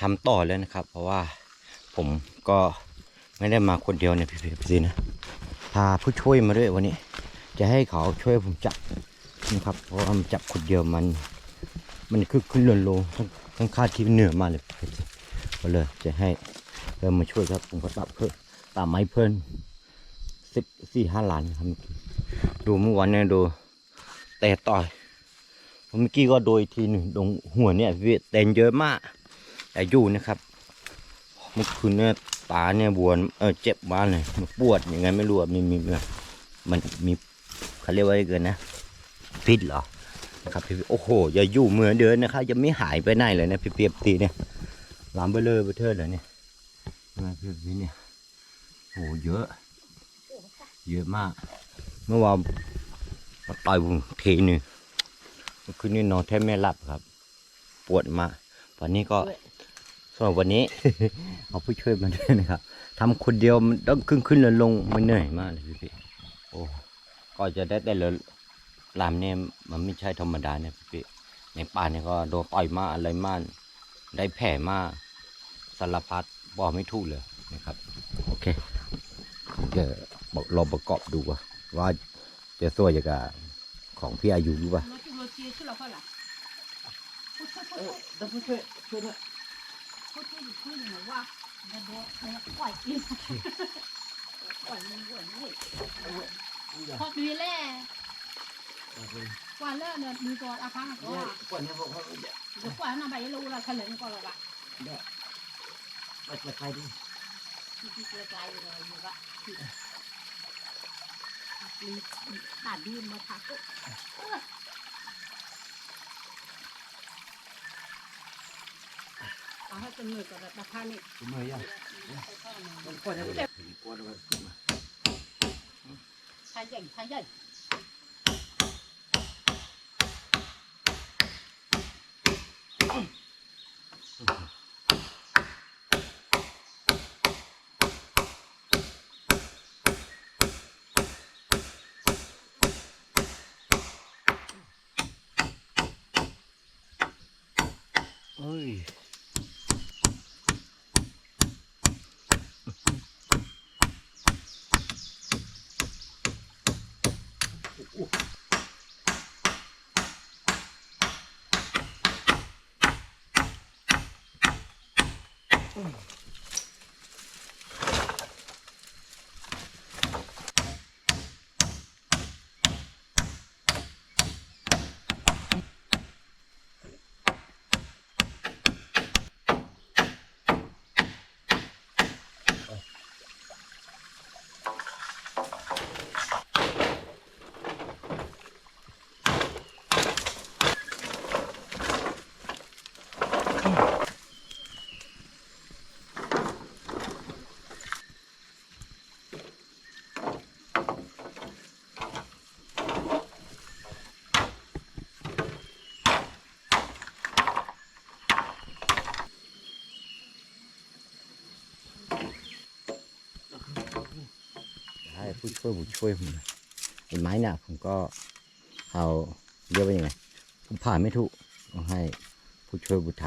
ทำต่อแล้วนะครับ เพราะว่าผมก็ไม่ได้มาคนเดียวเนี่ยพี่พี่พี่นะพาผู้ช่วยมาด้วยวันนี้ จะให้เขาช่วยผมจับนะครับเพราะว่ามันจับคนเดียวมัน มันคือขึ้นลงลงทั้งทั้งคาดที่เหนือมากเลยก็เลยจะให้เพิ่มมาช่วยครับผมก็ตับเพิ่มตามไม้เพิ่นสิบสี่ห้าล้านครับดูเมื่อวานเนี่ยดูแต่ต่อยเมื่อกี้ก็โดยทีหนึ่งตรงหัวเนี่ยพี่เต็นเยอะมาก แต่อยู่นะครับเมื่อคืนเนี่ยตาเนี่ยบวมเออเจ็บมากเลยมันปวดยังไงไม่รู้มีมีมีมันมีเขาเรียกว่าอะไรเกินนะพิษเหรอนะครับพี่โอ้โหอย่าอยู่เหมือนเดิมนะครับยังไม่หายไปไหนเลยนะพี่เปียบตีเนี่ยลามเบลเลอร์เทอร์เลยเนี่ยนะพี่พี่เนี่ยโอ้โหเยอะ เยอะมาก เมื่อวานมาต่อยผมทีหนึ่งเมื่อคืนนี้นอนแทบไม่หลับครับ ปวดมากวันนี้ก็ สำหรับวันนี้ เอาผู้ช่วยมาด้วยนะครับทำคนเดียวมันต้องขึ้นขึ้นลงลงมันเหนื่อยมากเลยพี่พี่โอ้ก็จะได้แต่ละลามเนี่ยมันไม่ใช่ธรรมดาเนี่ยพี่พี่ในป่าเนี่ยก็โดนต่อยมากอะไรมากได้แผลมากสารพัดบอกไม่ถูกเลยนะครับโอเคเดี๋ยวบอกลองประกอบดูว่าว่าจะสวยอย่างกับของพี่อายุหรือเปล่า คุยคุยคุยนูว่าจะโดนเขาปล่อยกินปล่อยมันปล่อยมันพอดีแล่กว่าเลิกเนี่ยมีตัวอาพังก็ว่าก่อนเนี่ยผมก็เดี๋ยวกว่าน้องไปรู้เราเฉลยก่อนหรอกอะเด้อไปไกลดิที่ไกลๆเลยอยู่ว่าตัดดีมาทักก็ เอาให้เป็นหน่วยกับราคานี่คุณมือยังก่อนนี้ผมก่อนนี้ใช้ใหญ่ใช้ใหญ่ ให้ผู้ ช่วยผู้ช่วยผมหน่อยไอ้ไม้น่ะผมก็เอาเรียกว่ายังไงผมผ่านไม่ถูกต้องให้ผู้ช่วยผู้ท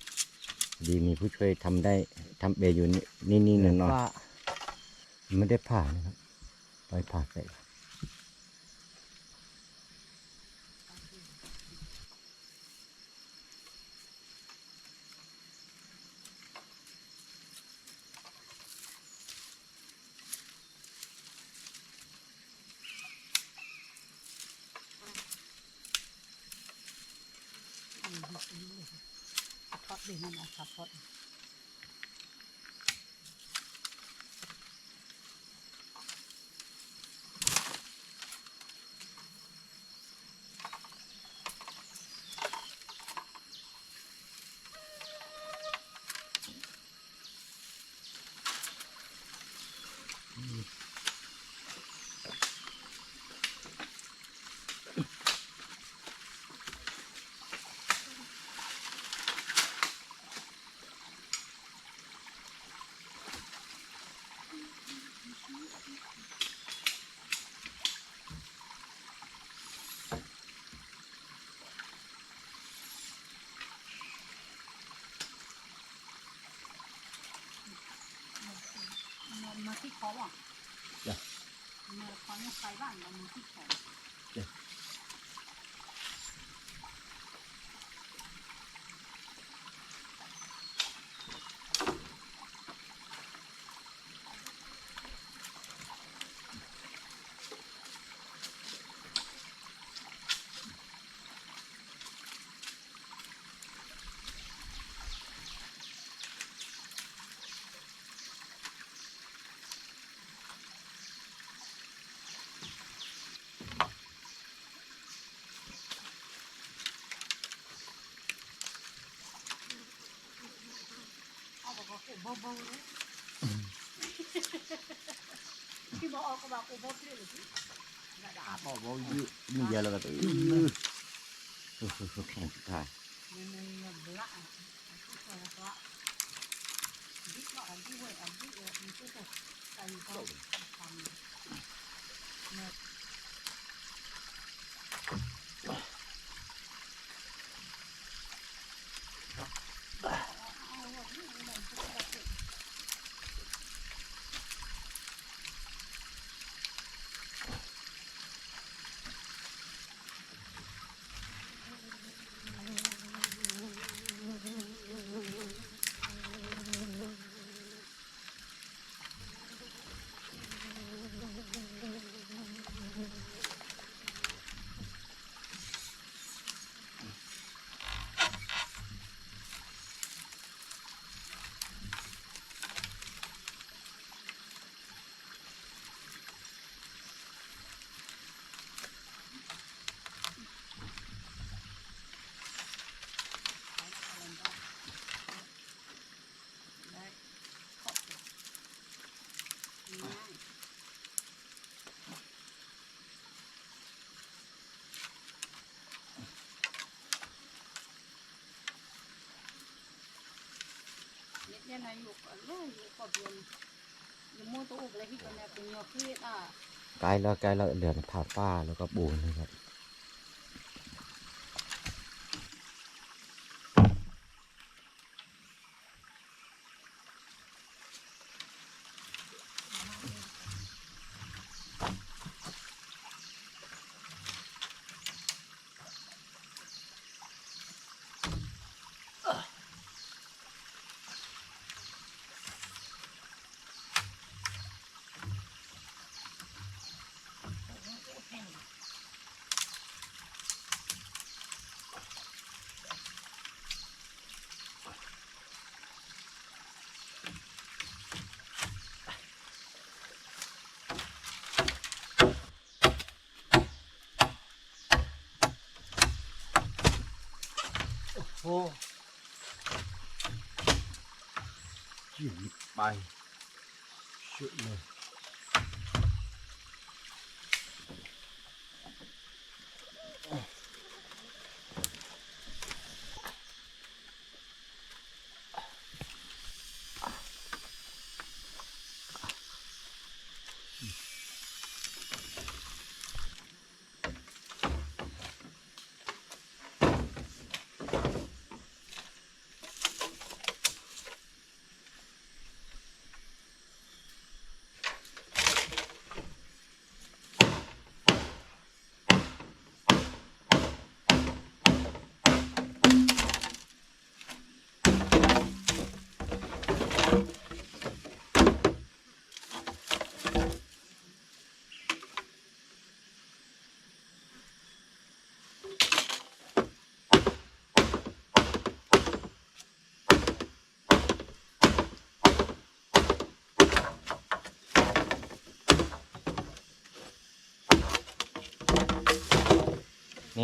ำดีมีผู้ช่วยทำได้ทำเบยอยู่นี่นี่นี่นอนๆไม่ได้ผ่านะครับไปผ่าใส่ เขาอะจ้ะเมื่อเขาเนี่ยไปบ้านเรามาที่เขา บอกว่ากูเบาๆเลยที่บอกเอาก็บอกกูเบาๆเลยสิได้ด่า bỏ vô dữ bây giờ là cái แข่งสุดท้ายมันมันมันเบื่ออะทุกคนก็ดิบว่าอันที่เว้ยอันที่เออมันก็จะใส่ก็ทำเนี่ย เนี่ยนะอยู่กับลูกอยู่กับเรียนอยู่มั่วตัวอุกเลยที่คนนี่ยเป็นยอคืออะไกลแล้วไกลแล้วเหลือผ่าฝ้าแล้วก็บูนนะครับ โอ้จิ้มไปชุดเลย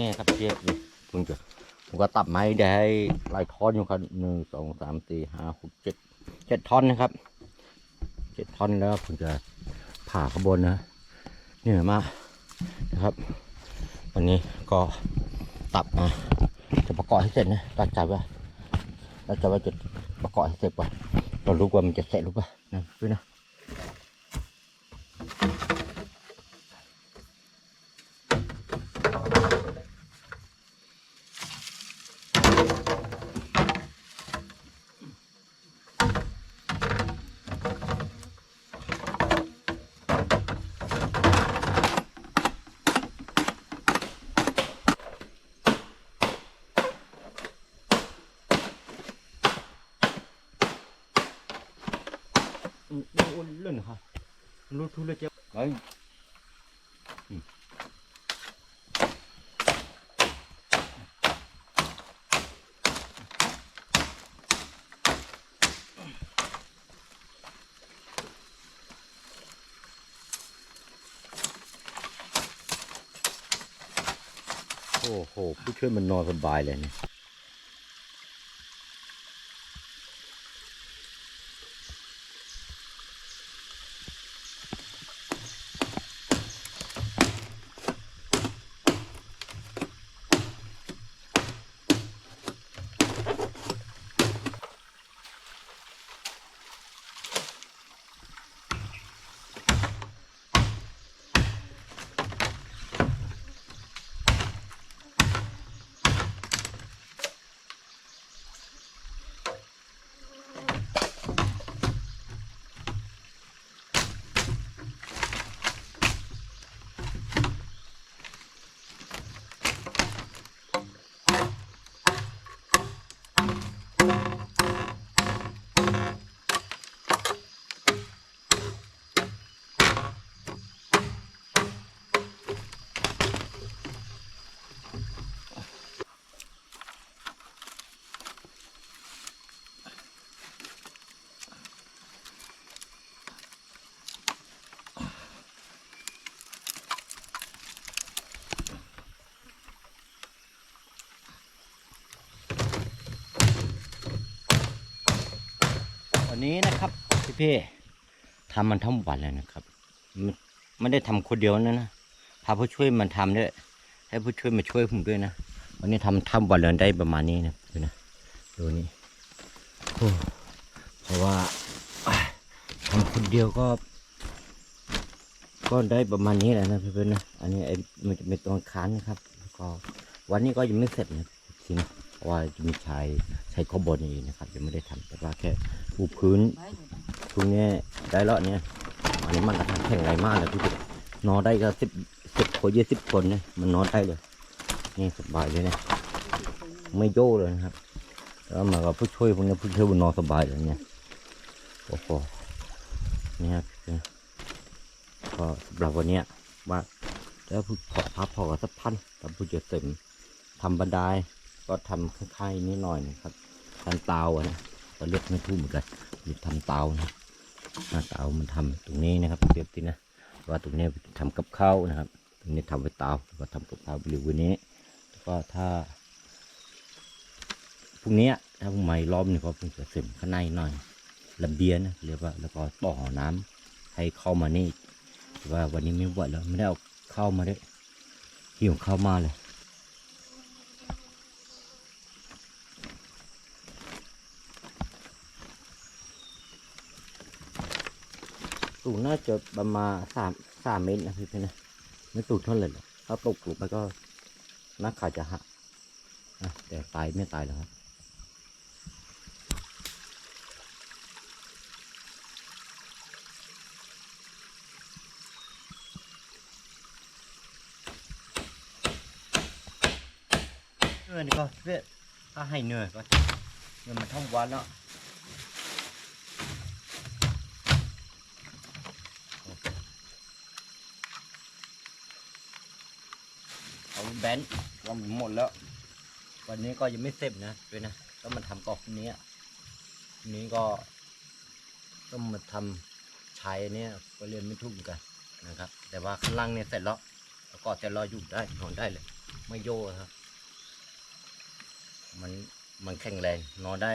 นี่ครับเจี๊ยบนี่คุณจะผมก็ตัดไม้ได้หลายท่อนอยู่ครับหนึ่งสองสามสี่ห้าหกเจ็ดเจ็ดท่อนนะครับเจ็ดท่อนแล้วผมจะผ่าข้างบนนะเหนื่อยมากนะครับ วันนี้ก็ตัดมาจะประกอบให้เสร็จนะตั้งใจว่าตั้งใจว่าจะประกอบให้เสร็จก่อนเรารู้ว่ามันจะเสร็จหรือเปล่านะด้วยนะ เโอ้ เล่นค่ะรู้ทุเรศเจ้าไอ้โอ้โห ผู้ช่วยมันนอนสบายเลยเนี่ย นี้นะครับพี่พี่ทำมันทั้งวันเลยนะครับมันไม่ได้ทำคนเดียวนะนะพาผู้ช่วยมันทำด้วย ให้ผู้ช่วยมาช่วยผมด้วยนะวันนี้ทำทำวันเลยได้ประมาณนี้นะดูนะดูนี้เพราะว่าทำคนเดียวก็ ก็ได้ประมาณนี้แหละนะเพื่อนๆนะอันนี้ไอ้มันจะเป็นตัวค้านนะครับก็วันนี้ก็ยังไม่เสร็จนะสินะเพราะว่าจะมีชายชายข้อบนอีกนะครับยังไม่ได้ทำแต่ว่าแค่ ปูพื้นตรงนี้ได้แล้วเนี่ยอันนี้มันแข็งแรงมากเลยพี่นนอนได้ก็สิบสิบคนยี่สิบคนเนี่ยมันนอนได้เลยนี่สบายเลยเนี่ยไม่โย่เลยนะครับ แล้วมากับผู้ช่วยพวกนี้ผู้ช่วยบนนอนสบายเลยเนี่ยโอ้โหเนี่ยครับก็สำหรับวันนี้ว่าแล้วผู้ขอพักพอกับสักพันแต่ผู้จะเสริมทำบันไดก็ทำคล้ายๆนี้หน่อยนะครับทำเตาอะนะ ก็เลือกไม่ทุ่มเหมือนกันหรือทำเตานะหน้าเตามันทำตรงนี้นะครับเรียบทีนะว่าตรงนี้ทำกับข้าวนะครับ ตรงนี้ทำไว้เตาแล้วก็ทำกับข้าวบริเวณนี้แล้วก็ถ้าพรุ่งนี้ถ้าพรุ่งไม่รอบนี่ยก็เพิ่งจะเสร็จข้างในหน่อยระเบียนะเรียกว่าแล้วก็ต่อน้ำให้เข้ามานี่ว่าวันนี้ไม่ไหวแล้วไม่ได้เอาเข้ามาด้วยหิวเข้ามาเลย สูงน่าจะประมาณสามสามเมตรนะพี่เพนนะไม่สูงเท่าไหร่หรอกถ้าตกหลุมไปก็น่าขาจะหักนะแต่ตายไม่ตายหรอกครับเนื่อยนี่ก็เพื่อถ้าให้เนื่อยก็เงินมันทั้งวันแล้ว เอา แบนวันหมดแล้ว วันนี้ก็ยังไม่เสร็จนะด้วยนะต้องมาทำกรอบนี้นี้ก็ต้องมาทำชายนเนี้ยก็เรียนไม่ถูกเหมือนกันนะครับ แต่ว่าข้างล่างเนี่ยเสร็จแล้วแล้วก็จะรออยู่ได้นอนได้เลย ไม่โย่ครับ มันมันแข็งแรงนอนได้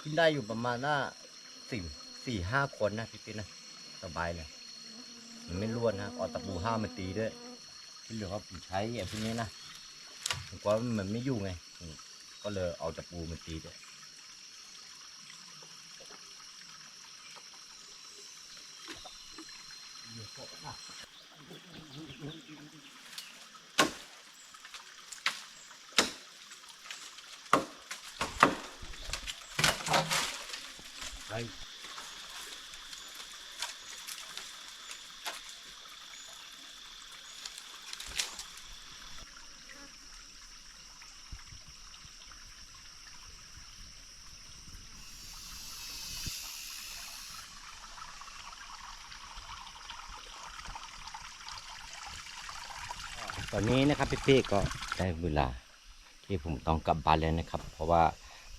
ขึ้นได้อยู่ประมาณน้าสี่สี่ห้าคนนะพี่ปิ๊นะสบายเลยมันไม่ร่วนนะเอาตะปูห้ามาตีด้วย ที่เหลือก็ผมใช้ไอ้พวกนี้นะผมกลัวมันไม่อยู่ไงก็เลยเอาตะปูมาตีด้วยไป ตอนนี้นะครับพี่ๆก็ได้เวลา ที่ผมต้องกลับบ้านแล้วนะครับ เพราะว่า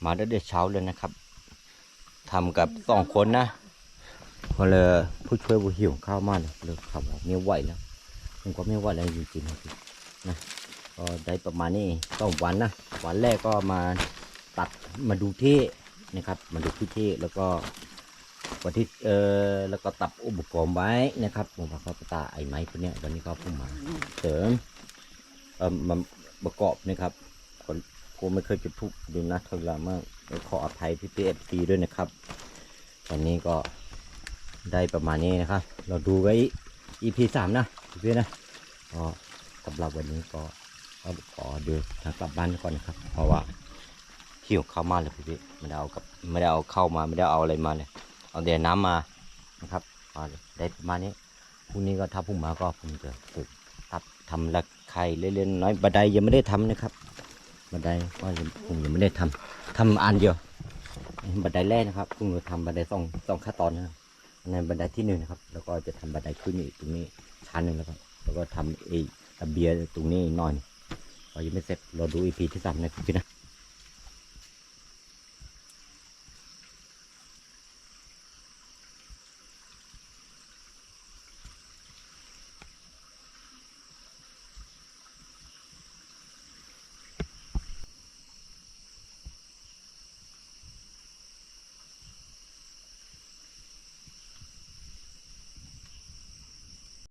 มาตั้งแต่เช้าเลยนะครับทำกับสองคนนะพอเลยผู้ช่วยผู้หิวข้าวมากเลยเลยขับไม่ไหวแล้วผมก็ไม่ไหวแล้วจริงๆนะก็ได้ประมาณนี้สองวันนะวันแรกก็มาตัดมาดูที่นะครับ มาดูที่ที่แล้วก็วันที่เออแล้วก็ตัดอุปกรณ์ไว้นะครับผมมาเขาตาไอ้ไม้พวกเนี้ยวันนี้ก็พิ่งมาเสริม มาประกอบนะครับคนกูไม่เคยจุดทุกดูนะทรมากขออภัยพี่พีเอฟซีด้วยนะครับวันนี้ก็ได้ประมาณนี้นะครับ เราดูไว้ EP สามนะพี่ๆนะก็สำหรับวันนี้ก็ขอเดินทางกลับบ้านก่อนนะครับ เพราะว่าหิวข้าวมากเลยพี่ๆไม่ได้เอากับไม่ได้เอาเข้ามาไม่ได้เอาอะไรมาเลย เอาแต่น้ำมานะครับก็ได้ประมาณนี้พรุ่งนี้ก็ถ้าพรุ่งมาก็ผมจะปลูกครับทำละ ไข่เล่นๆน้อยบันไดยังไม่ได้ทำนะครับบันไดก็ยังผมยังไม่ได้ทำทำอันเดียวบันไดแรกนะครับผมจะทำบันไดสองสองขั้นตอนนะครับในบันไดที่หนึ่งนะครับ แล้วก็จะทำบันไดขึ้นอีกตรงนี้ชั้นหนึ่งแล้วก็แล้วก็ทำไอ้ระเบียงตรงนี้อีกหน่อยก็ยังไม่เสร็จเราดูอีพีที่สามนะพี่นะ